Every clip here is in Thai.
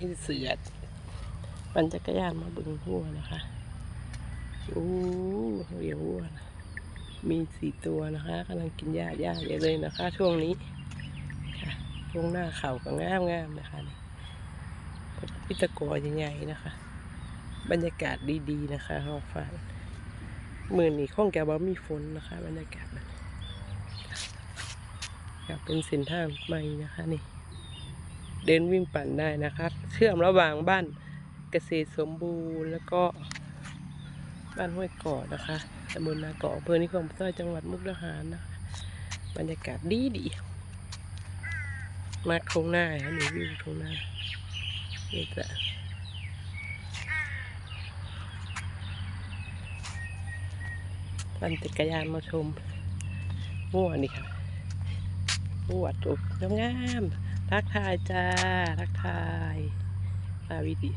ให้เสือปั่นจักรยานมาเบึงหัวนะคะโอ้เลี้ยงวัวนะมีสี่ตัวนะคะกำลังกินหญ้าหญ้าเยอะเลยนะคะ ช่วงนี้ค่ะช่วงหน้าเข่าก็งามงามๆนะคะนี่พิตะกอใหญ่ๆนะคะ บรรยากาศดีๆนะคะหองฟ้ามือนี้ข้องแกบ่มีฝนนะคะ บรรยากาศมันอยากเป็นเส้นทางใหม่นะคะนี่ เดินวิ่งปั่นได้นะคะ เชื่อมระหว่างบ้านเกษตรสมบูรณ์แล้วก็บ้านห้วยเกาะนะคะตำบลนาเกาะอำเภอนิคมสร้อยจังหวัดมุกดาหารนะคะบรรยากาศดีดีมาตรงหน้าค่ะนี่วิวตรงหน้านี่จะปั่นจักรยานมาชมมั่วนี่ค่ะมั่วจุกงามๆ ทักทายจ้า ทักทายอาวิธี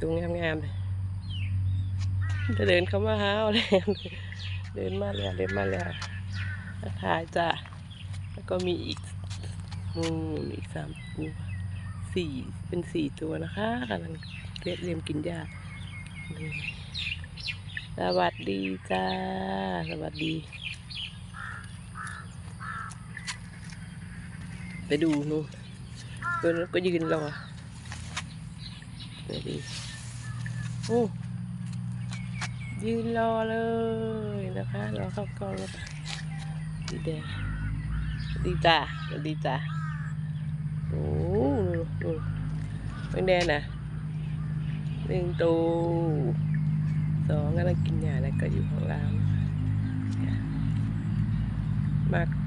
ตรงงามๆเลยจะเดินเข้ามาหาเอาเลยเดินมาแล้วเดินมาแล้วทักทายจ้าแล้วก็มีอีกอืมอีกสามตัวสี่เป็นสี่ตัวนะคะกำลังเรียเรียมกินหญ้าสวัสดีจ้า สวัสดี ไปดูนู่นตัวนั้นก็ยืนรอดีโอ้ยืนรอเลยนะคะรอเข้ากล้องแล้วดีแดงดีจ้าดีจ้าโอ้ดูเป็นแดงนะหนึ่งตัวสองกำลังกินหญ้าแล้วก็อยู่ข้างล่างมาก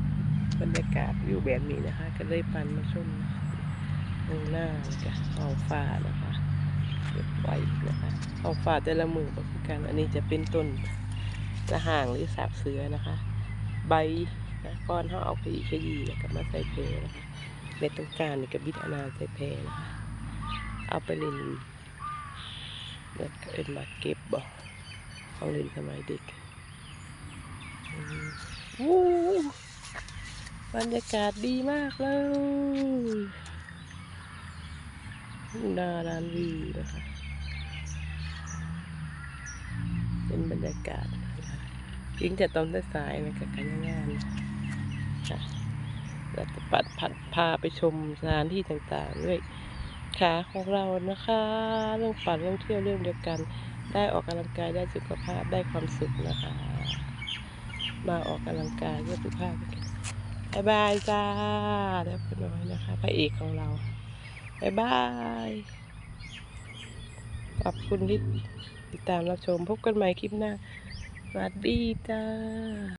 บรรยากาศอยู่แบบนี้นะคะ ก็เลยปันมาชมตรงหน้าเลยค่ะท้องฟ้านะคะเก็บไว้นะคะท้องฟ้าแต่ละมือก็คือกัน อันนี้จะเป็นต้นละห่างหรือสาบเสือนะคะ ใบนะก้อนเขาเอาขยี้ขยี้แล้วก็มาใส่เพลนะคะในตรงกลางนี่ก็บิดอนาใส่เพลนะคะเอาไปเล่นเนี่ยก็เอ็นมาเก็บบอกของเล่นสมัยเด็กวู้ บรรยากาศดีมากเลยดาดานวิวนะคะ เป็นบรรยากาศยิ่งจะตอนสายๆนะคะกันงานค่ะเราจะปัดผัดพาไปชมสถานที่ต่างๆด้วยขาของเรานะคะ เรื่องปั่นเรื่องเที่ยวเรื่องเดียวกัน ได้ออกกำลังกายได้สุขภาพได้ความสุขนะคะ มาออกกำลังกายเพื่อสุขภาพ บายบายจ้าเรียบร้อยนะคะ พระเอกของเราบายบาย ขอบคุณที่ติดตามรับชม พบกันใหม่คลิปหน้าสวัสดีจ้า